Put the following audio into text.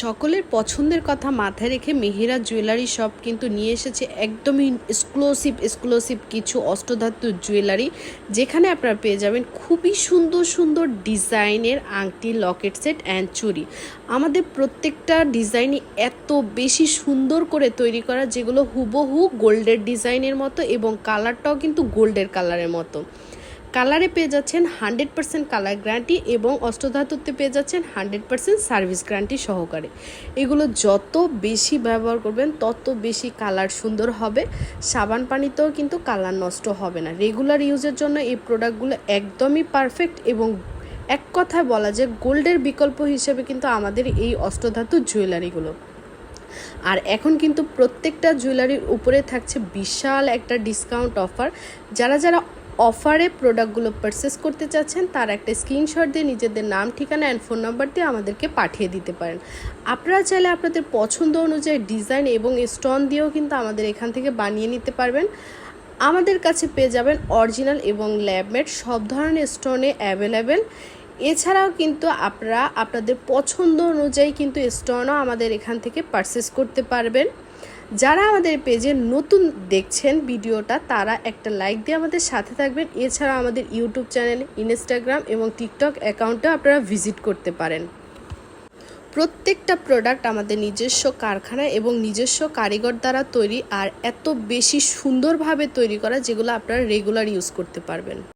সকলের পছন্দের কথা মাথায় রেখে মেহেরা জুয়েলারি শপ কিন্তু নিয়ে এসেছে একদমই এক্সক্লুসিভ এক্সক্লুসিভ কিছু অষ্টধাতুর জুয়েলারি। যেখানে আপনারা পেয়ে যাবেন খুবই সুন্দর সুন্দর ডিজাইনের আংটি, লকেট সেট অ্যান্ড চুড়ি। আমাদের প্রত্যেকটা ডিজাইনই এত বেশি সুন্দর করে তৈরি করা, যেগুলো হুবহু গোল্ডের ডিজাইনের মতো এবং কালারটাও কিন্তু গোল্ডের কালারের মতো। কালারে পেয়ে যাচ্ছেন হান্ড্রেড পার্সেন্ট কালার গ্যারান্টি এবং অষ্টধাতুতে পেয়ে যাচ্ছেন হান্ড্রেড পার্সেন্ট সার্ভিস গ্যারান্টি সহকারে। এগুলো যত বেশি ব্যবহার করবেন, তত বেশি কালার সুন্দর হবে। সাবান পানিতেও কিন্তু কালার নষ্ট হবে না। রেগুলার ইউজের জন্য এই প্রোডাক্টগুলো একদমই পারফেক্ট এবং এক কথায় বলা যায় গোল্ডের বিকল্প হিসেবে কিন্তু আমাদের এই অষ্টধাতু জুয়েলারিগুলো আর এখন কিন্তু প্রত্যেকটা জুয়েলারির উপরে থাকছে বিশাল একটা ডিসকাউন্ট অফার যারা যারা অফারে প্রোডাক্টগুলো পারচেস করতে চাচ্ছেন, তার একটা স্ক্রিনশট দিয়ে নিজেদের নাম, ঠিকানা অ্যান্ড ফোন নাম্বার দিয়ে আমাদেরকে পাঠিয়ে দিতে পারেন। আপনারা চাইলে আপনাদের পছন্দ অনুযায়ী ডিজাইন এবং স্টোন দিয়েও কিন্তু আমাদের এখান থেকে বানিয়ে নিতে পারবেন। আমাদের কাছে পেয়ে যাবেন অরিজিনাল এবং ল্যাবমেড সব ধরনের স্টোনে অ্যাভেলেবেল এছাড়াও কিন্তু আপনারা আপনাদের পছন্দ অনুযায়ী কিন্তু স্টোনও আমাদের এখান থেকে পারচেস করতে পারবেন। যারা আমাদের পেজে নতুন দেখছেন ভিডিওটা, তারা একটা লাইক দিয়ে আমাদের সাথে থাকবেন। এছাড়া আমাদের ইউটিউব চ্যানেল, ইনস্টাগ্রাম এবং টিকটক অ্যাকাউন্টে আপনারা ভিজিট করতে পারেন। প্রত্যেকটা প্রোডাক্ট আমাদের নিজস্ব কারখানা এবং নিজস্ব কারিগর দ্বারা তৈরি আর এত বেশি সুন্দরভাবে তৈরি করা যেগুলো আপনারা রেগুলার ইউজ করতে পারবেন।